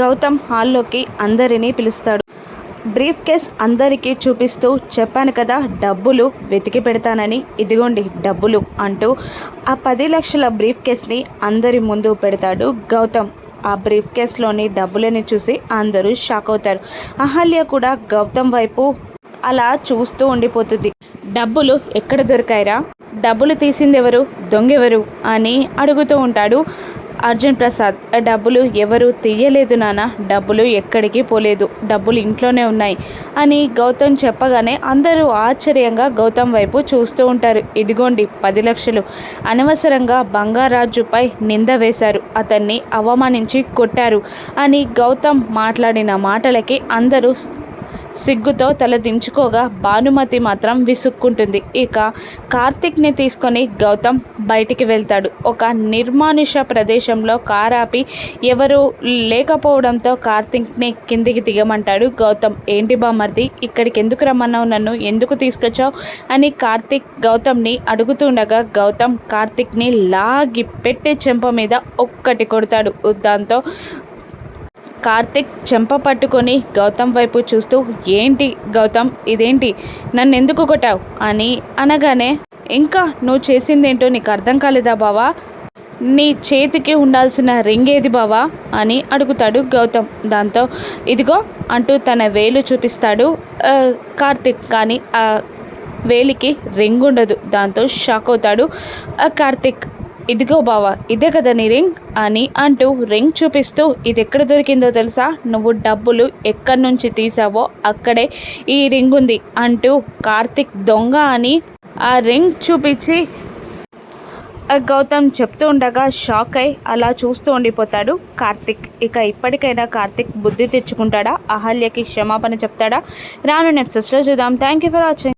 గౌతమ్ హాల్లోకి అందరినీ పిలుస్తాడు. బ్రీఫ్ కేస్ అందరికీ చూపిస్తూ చెప్పాను కదా డబ్బులు వెతికి పెడతానని. ఇదిగోండి డబ్బులు అంటూ ఆ పది లక్షల బ్రీఫ్ కేస్ని అందరి ముందు పెడతాడు గౌతమ్. ఆ బ్రీఫ్ కేస్లోని డబ్బులని చూసి అందరూ షాక్ అవుతారు. అహల్య కూడా గౌతమ్ వైపు అలా చూస్తూ ఉండిపోతుంది. డబ్బులు ఎక్కడ దొరికాయరా? డబ్బులు తీసింది ఎవరు దొంగెవరు? అని అడుగుతూ ఉంటాడు. అర్జున్ ప్రసాద్ డబ్బులు ఎవరు తీయలేదు నాన్న డబ్బులు ఎక్కడికి పోలేదు డబ్బులు ఇంట్లోనే ఉన్నాయి అని గౌతమ్ చెప్పగానే అందరూ ఆశ్చర్యంగా గౌతమ్ వైపు చూస్తూ ఉంటారు. ఇదిగోండి పది లక్షలు. అనవసరంగా బంగారాజుపై నింద వేశారు. అతన్ని అవమానించి కొట్టారు అని గౌతమ్ మాట్లాడిన మాటలకి అందరూ సిగ్గుతో తల దించుకోగా భానుమతి మాత్రం విసుక్కుంటుంది. ఇక కార్తిక్ని తీసుకొని గౌతమ్ బయటికి వెళ్తాడు. ఒక నిర్మానుష ప్రదేశంలో కారాపి ఎవరు లేకపోవడంతో కార్తిక్ని కిందికి దిగమంటాడు గౌతమ్. ఏంటి బామర్ది ఇక్కడికి ఎందుకు రమ్మన్నావు నన్ను? ఎందుకు తీసుకొచ్చావు? అని కార్తిక్ గౌతమ్ని అడుగుతుండగా గౌతమ్ కార్తిక్ని లాగి పెట్టి చెంప మీద ఒక్కటి కొడతాడు. దాంతో కార్తిక్ చెంప పట్టుకొని గౌతమ్ వైపు చూస్తూ ఏంటి గౌతమ్? ఇదేంటి? నన్ను ఎందుకు కొట్టావు? అని అనగానే ఇంకా నువ్వు చేసిందేంటో నీకు అర్థం కాలేదా బావా? నీ చేతికి ఉండాల్సిన రింగ్ ఏది బావా? అని అడుగుతాడు గౌతమ్. దాంతో ఇదిగో అంటూ తన వేలు చూపిస్తాడు కార్తిక్. కానీ వేలికి రింగ్ ఉండదు. దాంతో షాక్ అవుతాడు కార్తిక్ ఇదిగో బావా ఇదే కదా నీ రింగ్ అని అంటూ రింగ్ చూపిస్తూ ఇది ఎక్కడ దొరికిందో తెలుసా? నువ్వు డబ్బులు ఎక్కడి నుంచి తీసావో అక్కడే ఈ రింగ్ ఉంది అంటూ కార్తిక్ దొంగ అని ఆ రింగ్ చూపించి ఆ గౌతమ్ చెప్తూ ఉండగా షాక్ అయి అలా చూస్తూ ఉండిపోతాడు కార్తిక్. ఇక ఇప్పటికైనా కార్తిక్ బుద్ధి తెచ్చుకుంటాడా? అహల్యకి క్షమాపణ చెప్తాడా? రాను నెప్సెస్లో చూద్దాం. Thank you for watching.